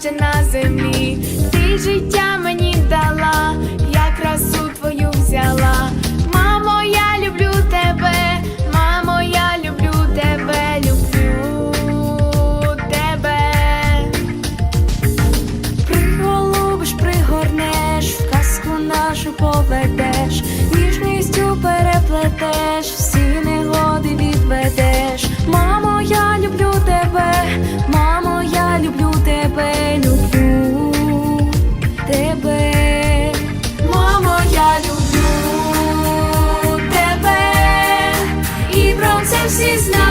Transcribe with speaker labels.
Speaker 1: ще на землі, ти життя мені дала, я красу твою взяла. Мамо, я люблю тебе, мамо, я люблю тебе, люблю тебе.
Speaker 2: Приголубиш, пригорнеш, в казку нашу поведеш. lives is not.